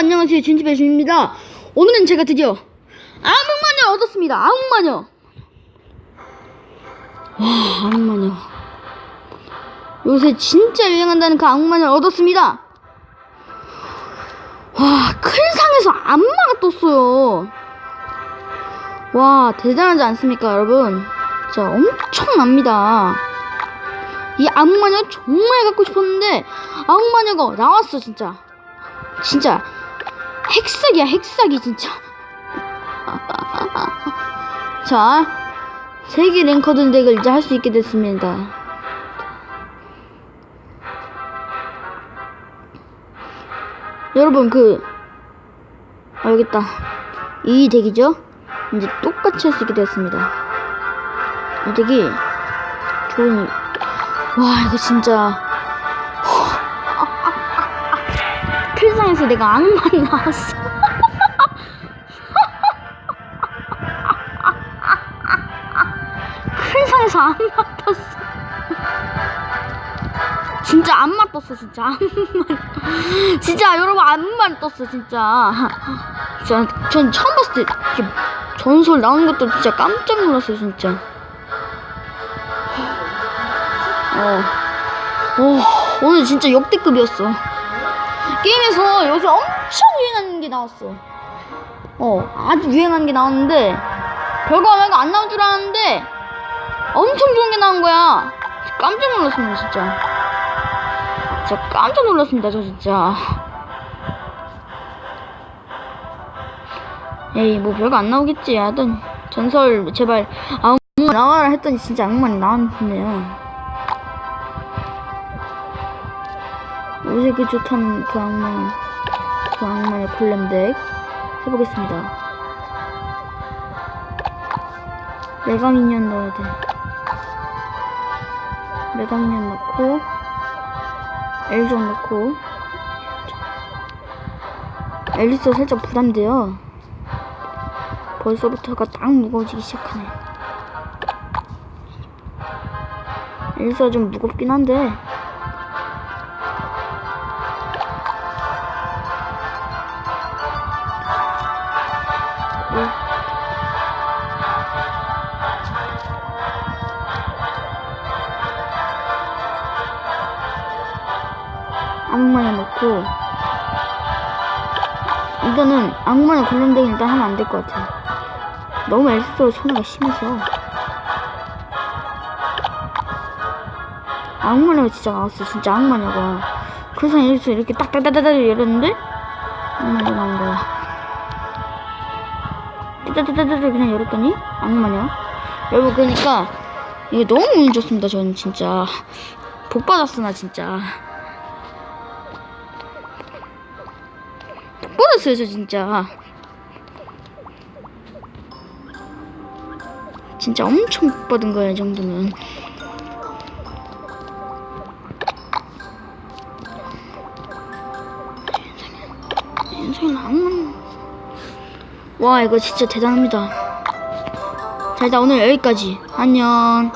안녕하세요. 진지배신입니다. 오늘은 제가 드디어 암흑마녀 얻었습니다. 암흑마녀. 와 암흑마녀. 요새 진짜 유행한다는 그 암흑마녀 얻었습니다. 와 큰 상에서 암마가 떴어요. 와 대단하지 않습니까 여러분? 진짜 엄청납니다. 이 암흑마녀 정말 갖고 싶었는데 암흑마녀가 나왔어 진짜. 진짜 핵사기야 핵사기 진짜. 자 세계 랭커드 덱을 이제 할 수 있게 됐습니다. 여러분 그 있다. 이 덱이죠? 이제 똑같이 할 수 있게 됐습니다. 이 덱이 좋은 와 이거 진짜 필상에서 내가 악마 나왔어. 필상에서 악마 떴어. 진짜 악마 떴어, 진짜. 악마. 진짜 여러분 악마 떴어, 진짜. 전, 전 처음 봤을 때 전설 나오는 것도 진짜 깜짝 놀랐어요, 진짜. 어. 어, 오늘 진짜 역대급이었어. 게임에서 요새 엄청 유행하는 게 나왔어. 어, 아주 유행하는 게 나왔는데, 별거 별거 안 나올 줄 알았는데, 엄청 좋은 게 나온 거야. 깜짝 놀랐습니다, 진짜. 진짜 깜짝 놀랐습니다, 저 진짜. 에이, 뭐 별거 안 나오겠지. 하여튼, 전설, 제발, 악마 나와라 했더니 진짜 악마이 나왔네요. 그 좋다는 그 악마, 그 악마의 골렘 덱 해보겠습니다. 메가 미니언 넣어야 돼. 메가 미니언 넣고, 엘존 넣고, 앨리스 살짝 부담돼요. 벌써부터가 딱 무거워지기 시작하네. 앨리스가 좀 무겁긴 한데, 악마에 넣고 이거는 악마의 골렘덱 일단 하면 안 될 것 같아 너무 엘스로 손해가 심해서. 악마녀가 진짜 나왔어. 진짜 악마녀가 그래서 엘스 이렇게 딱딱딱딱 이랬는데 악마녀 나온 거야. 따따따따따 그냥 열었더니 악마녀 여러분 그러니까 이게 너무 운 좋습니다 저는 진짜. 복 받았어 나 진짜 복 받았어요 저 진짜. 진짜 엄청 복 받은 거야 이 악마 와 이거 진짜 대단합니다. 자 일단 오늘 여기까지. 안녕